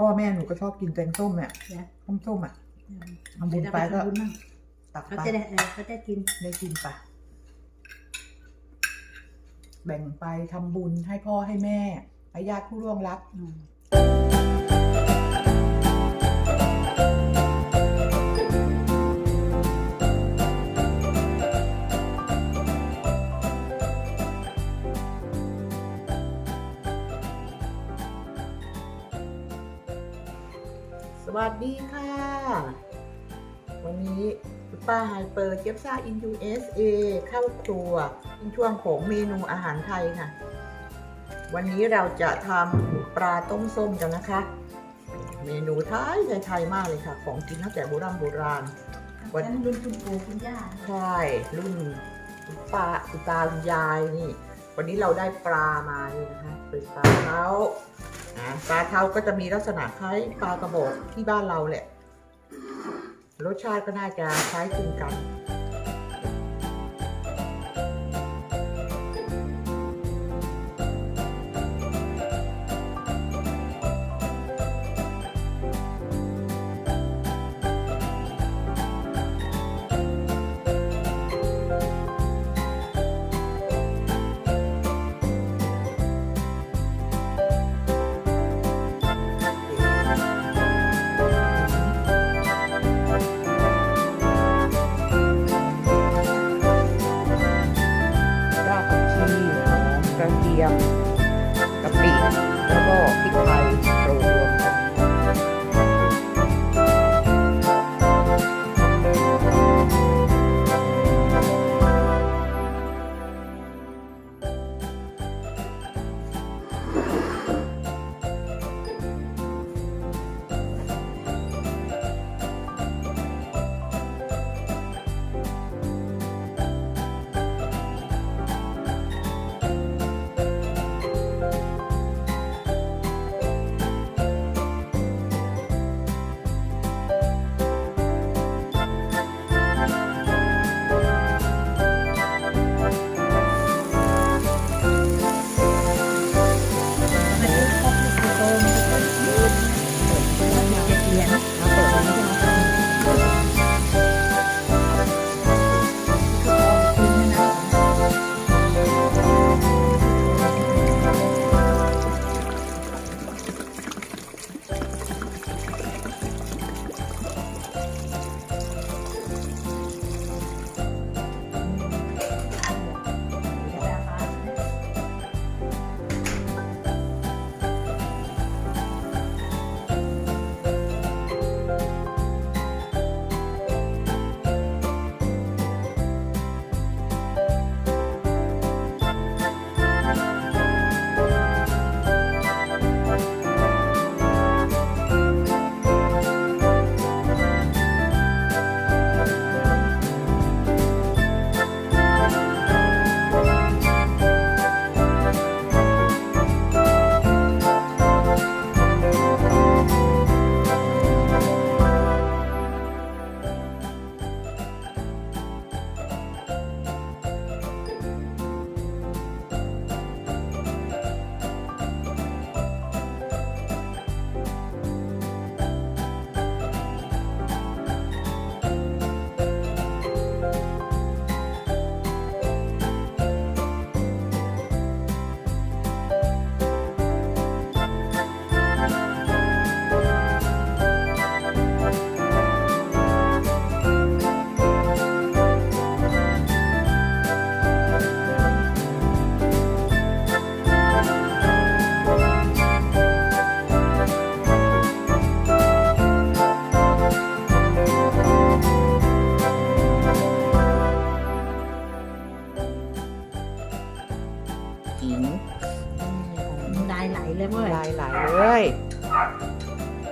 พ่อแม่หนูก็ชอบกินแกงส้มเนี่ยเนี่ยส้มส้มๆอะอืมทำบุญไปก็ เดี๋ยวเราทำบุญมั่งตักเขาไปจะได้เออเขาจะกินได้กินไปแบ่งไปทำบุญให้พ่อให้แม่ให้ญาติผู้ร่วงรับ อืม วัสดีค่ะ วันนี้คุณป้าไฮเปอร์เจ็บซ่าอิน USA เข้าครัวเป็นช่วงของเมนูอาหารไทยค่ะ วันนี้เราจะทำปลาต้มส้มกันนะคะ เมนูไทยไทยๆมากเลยค่ะ ของกินตั้งแต่โบราณโบราณวันนั้นรุ่นคุณปู่คุณย่าใช่รุ่นคุณป้าคุณตาคุณยายนี่ วันนี้เราได้ปลามานี่นะคะเป็นปลาเท้า นะปลาเทาก็จะมีลักษณะคล้ายปลากระบอกที่บ้านเราแหละ รสชาติก็น่าจะคล้ายคลึงกัน ม ม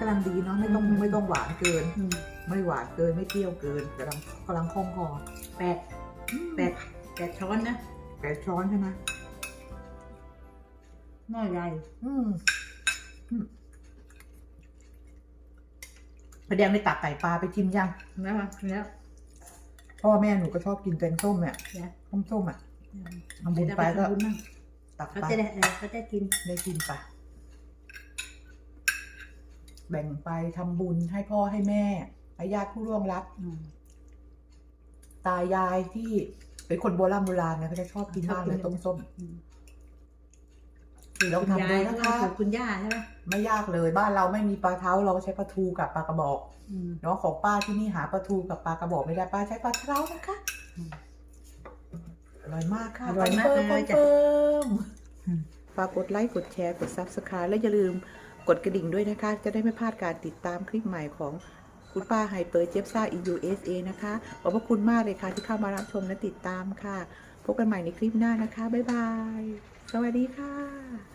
ก็ไม่กำลังดีเนาะไม่ต้องอืมไม่ต้องหวานเกินอืมไม่หวานเกินไม่เปรี้ยวเกินกำลังกำลังคล่องคอแปดแปดแปดช้อนนะแปดช้อนใช่ไหมหม้อใหญ่อืมอืมประเดี๋ยวในตักไก่ปลาไปชิมยังแล้วมาแล้วพ่อแม่หนูก็ชอบกินแกงส้มเนี่ยแล้วส้มส้มๆอะทำบุญไปก็ทำบุญมั่งตักเขาไปจะได้เออเขาจะกินได้กินไป แบ่งไปทำบุญให้พ่อให้แม่ให้ญาติผู้ร่วงรับอืมตายายที่เป็นคนโบราณโบราณเนี่ยเขาจะชอบกินมากเลยชอบกินต้มส้มอืมลองทำดูนะคะสูตรคุณย่าใช่ไหมไม่ยากเลยบ้านเราไม่มีปลาเท้าเราใช้ปลาทูกับปลากระบอกอืมเนาะของป้าที่นี่หาปลาทูกับปลากระบอกไม่ได้ป้าใช้ปลาเท้านะคะอืมอร่อยมากค่ะอร่อยมากเลยคอนจ้ะเฟิร์มอืมฝากกดไลค์กดแชร์กด Subscribe และอย่าลืม กดกระดิ่งด้วยนะคะ จะได้ไม่พลาดการติดตามคลิปใหม่ของคุณป้าไฮเปอร์เจฟซ่า EUSA นะคะขอบพระคุณมากเลยค่ะที่เข้ามารับชมและติดตามค่ะ พบกันใหม่ในคลิปหน้านะคะ บ๊ายบาย สวัสดีค่ะ